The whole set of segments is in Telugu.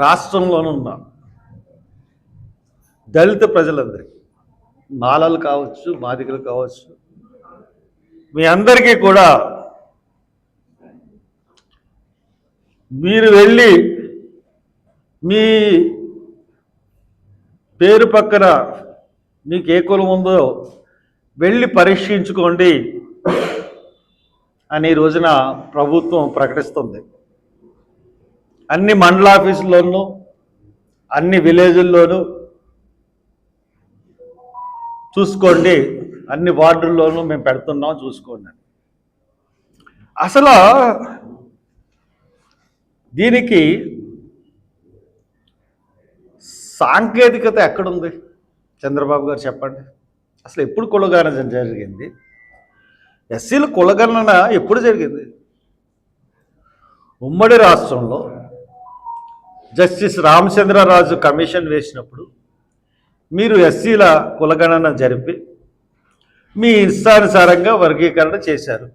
రాష్ట్రంలోనున్న దళిత ప్రజలందరికీ మాలలు కావచ్చు మాదికలు కావచ్చు మీ అందరికీ కూడా మీరు వెళ్ళి మీ పేరు పక్కన మీకు ఏ కులం ఉందో వెళ్ళి పరీక్షించుకోండి అని రోజున ప్రభుత్వం ప్రకటిస్తుంది. అన్ని మండల ఆఫీసుల్లోనూ అన్ని విలేజుల్లోనూ చూసుకోండి. అన్ని వార్డుల్లోనూ మేము పెడుతున్నాం చూసుకోండి. అసలు దీనికి సాంకేతికత ఎక్కడుంది? చంద్రబాబు గారు చెప్పండి. అసలు ఎప్పుడు కులగణన జరిగింది? ఎస్సీల కులగణన ఎప్పుడు జరిగింది? ఉమ్మడి రాష్ట్రంలో జస్టిస్ రామచంద్రరాజు కమిషన్ వేసినప్పుడు మీరు ఎస్సీల కులగణన జరిపి మీ ఇష్టానుసారంగా వర్గీకరణ చేశారు.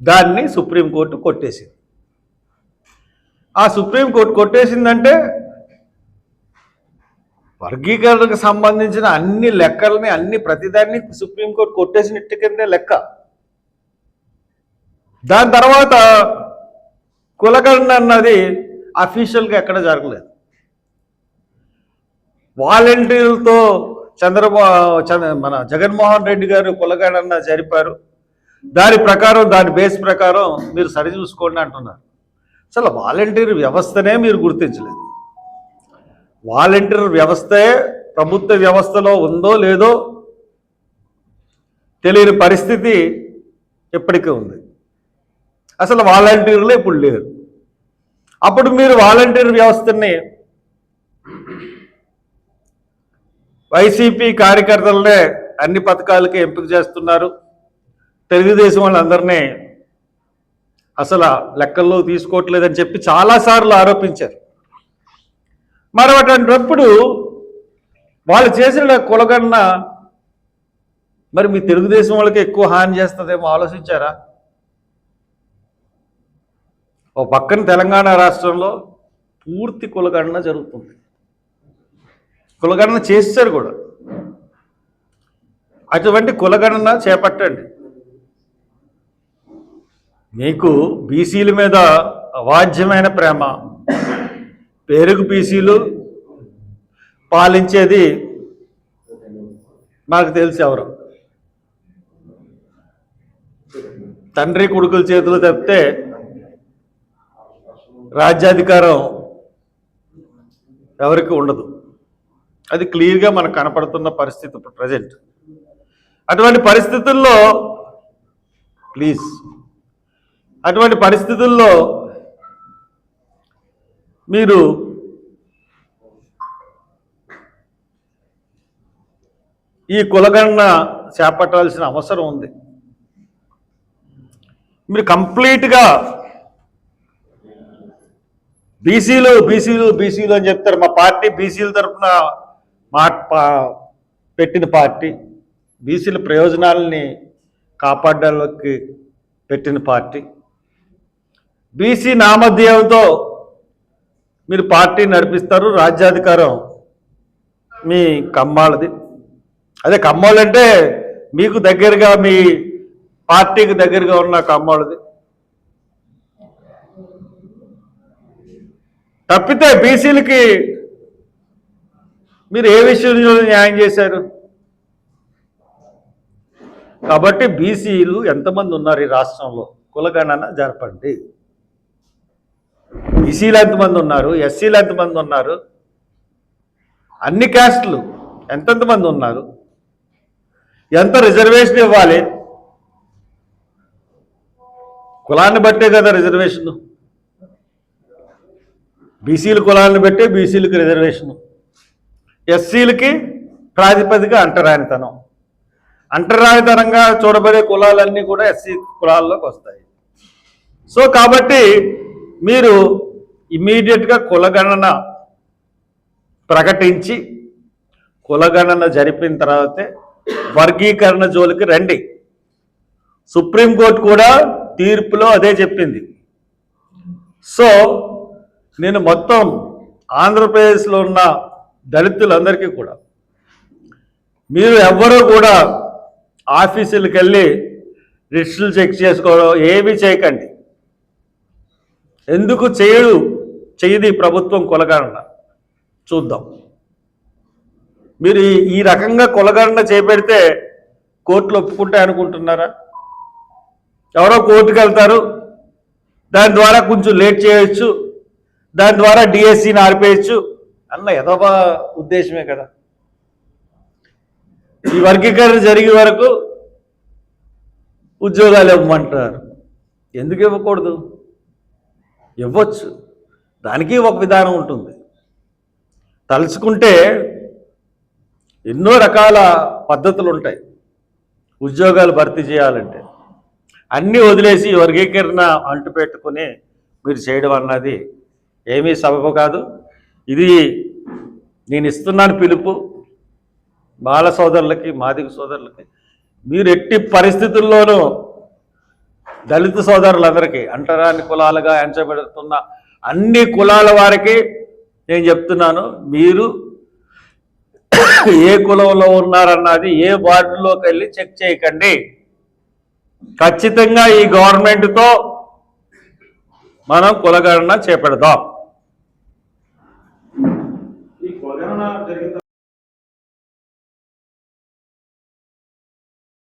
దాన్ని సుప్రీంకోర్టు కొట్టేసింది. ఆ సుప్రీంకోర్టు కొట్టేసిందంటే వర్గీకరణకు సంబంధించిన అన్ని లెక్కలని అన్ని ప్రతిదాన్ని సుప్రీంకోర్టు కొట్టేసినట్టు కిందే లెక్క. దాని తర్వాత కులగణన అన్నది అఫీషియల్గా ఎక్కడ జరగలేదు. వాలంటీర్లతో చంద్రబాబు చంద్ర మన జగన్మోహన్ రెడ్డి గారు కులగాడన్న జరిపారు. దాని ప్రకారం దాని బేస్ ప్రకారం మీరు సరి చూసుకోండి అంటున్నారు. అసలు వాలంటీర్ వ్యవస్థనే మీరు గుర్తించలేదు. వాలంటీర్ వ్యవస్థే ప్రభుత్వ వ్యవస్థలో ఉందో లేదో తెలియని పరిస్థితి ఎప్పటికీ ఉంది. అసలు వాలంటీర్లు ఇప్పుడు లేరు. అప్పుడు మీరు వాలంటీర్ వ్యవస్థని వైసీపీ కార్యకర్తలనే అన్ని పథకాలకి ఎంపిక చేస్తున్నారు. తెలుగుదేశం వాళ్ళందరినీ అసలు లెక్కల్లో తీసుకోవట్లేదని చెప్పి చాలాసార్లు ఆరోపించారు. మరి అటువంటిప్పుడు వాళ్ళు చేసిన కులగన్న మరి మీ తెలుగుదేశం వాళ్ళకి ఎక్కువ హాని చేస్తుందేమో ఆలోచించారా? ఓ పక్కన తెలంగాణ రాష్ట్రంలో పూర్తి కులగణన జరుగుతుంది. కులగణన చేశారు కూడా. అటువంటి కులగణన చేపట్టండి. మీకు బీసీల మీద అవాజ్యమైన ప్రేమ పేరుకు బీసీలు పాలించేది మాకు తెలిసి ఎవరు? తండ్రి కొడుకుల చేతులు తప్పితే రాజ్యాధికారం ఎవరికి ఉండదు. అది క్లియర్గా మనకు కనపడుతున్న పరిస్థితి ఇప్పుడు ప్రజెంట్ అటువంటి పరిస్థితుల్లో ప్లీజ్ అటువంటి పరిస్థితుల్లో మీరు ఈ కులగణన చేపట్టాల్సిన అవసరం ఉంది. మీరు కంప్లీట్గా బీసీలు బీసీలు బీసీలు అని చెప్తారు. మా పార్టీ బీసీల తరఫున మా పెట్టిన పార్టీ. బీసీల ప్రయోజనాలని కాపాడడానికి పెట్టిన పార్టీ. బీసీ నామధ్యేయంతో మీరు పార్టీ నడిపిస్తారు. రాజ్యాధికారం మీ కమ్మాలది అదే కమ్మాలంటే అంటే మీకు దగ్గరగా మీ పార్టీకి దగ్గరగా ఉన్న కమ్మాలది తప్పితే బీసీలకి మీరు ఏ విషయంలో న్యాయం చేశారు? కాబట్టి బీసీలు ఎంతమంది ఉన్నారు ఈ రాష్ట్రంలో? కులగణన జరపండి. బీసీలు ఎంతమంది ఉన్నారు? ఎస్సీలు ఎంతమంది ఉన్నారు? అన్ని క్యాస్టులు ఎంతెంతమంది ఉన్నారు? ఎంత రిజర్వేషన్ ఇవ్వాలి? కులాన్ని బట్టే కదా రిజర్వేషన్. బీసీల కులాన్ని బట్టే బీసీలకు రిజర్వేషన్ ఎస్సీలకి ప్రాతిపదిక అంటరానితనం. అంటరానితనంగా చూడబడే కులాలన్నీ కూడా ఎస్సీ కులాల్లోకి వస్తాయి. సో కాబట్టి మీరు ఇమీడియట్గా కులగణన ప్రకటించి కులగణన జరిపిన తర్వాతే వర్గీకరణ జోలికి రండి. సుప్రీంకోర్టు కూడా తీర్పులో అదే చెప్పింది. సో నేను మొత్తం ఆంధ్రప్రదేశ్లో ఉన్న దళితులందరికీ కూడా మీరు ఎవ్వరూ కూడా ఆఫీసులకు వెళ్ళి లిస్టులు చెక్ చేసుకోవడం ఏమీ చేయకండి. ఎందుకు చేయడు? చేయది ప్రభుత్వం కొలగండ చూద్దాం. మీరు ఈ- రకంగా కొలగండ చేపెడితే కోర్టులు ఒప్పుకుంటాయి అనుకుంటున్నారా? ఎవరో కోర్టుకు వెళ్తారు దాని ద్వారా కొంచెం లేట్ చేయొచ్చు. దాని ద్వారా డిఎస్సిని ఆర్పేయచ్చు. అన్న యథోప ఉద్దేశమే కదా. ఈ వర్గీకరణ జరిగే వరకు ఉద్యోగాలు ఇవ్వమంటున్నారు. ఎందుకు ఇవ్వకూడదు? ఇవ్వచ్చు. దానికి ఒక విధానం ఉంటుంది. తలుచుకుంటే ఎన్నో రకాల పద్ధతులు ఉంటాయి ఉద్యోగాలు భర్తీ చేయాలంటే. అన్నీ వదిలేసి ఈ వర్గీకరణ అంటు పెట్టుకుని మీరు చేయడం అన్నది ఏమీ సబబు కాదు. ఇది నేను ఇస్తున్నాను పిలుపు బాల సోదరులకి మాదిగ సోదరులకి. మీరు ఎట్టి పరిస్థితుల్లోనూ దళిత సోదరులందరికీ అంటరాని కులాలుగా ఎంచబెడుతున్న అన్ని కులాల వారికి నేను చెప్తున్నాను మీరు ఏ కులంలో ఉన్నారన్నది ఏ వార్డులోకి వెళ్ళి చెక్ చేయకండి. ఖచ్చితంగా ఈ గవర్నమెంట్తో మనం కులగణన చేపెడదాం.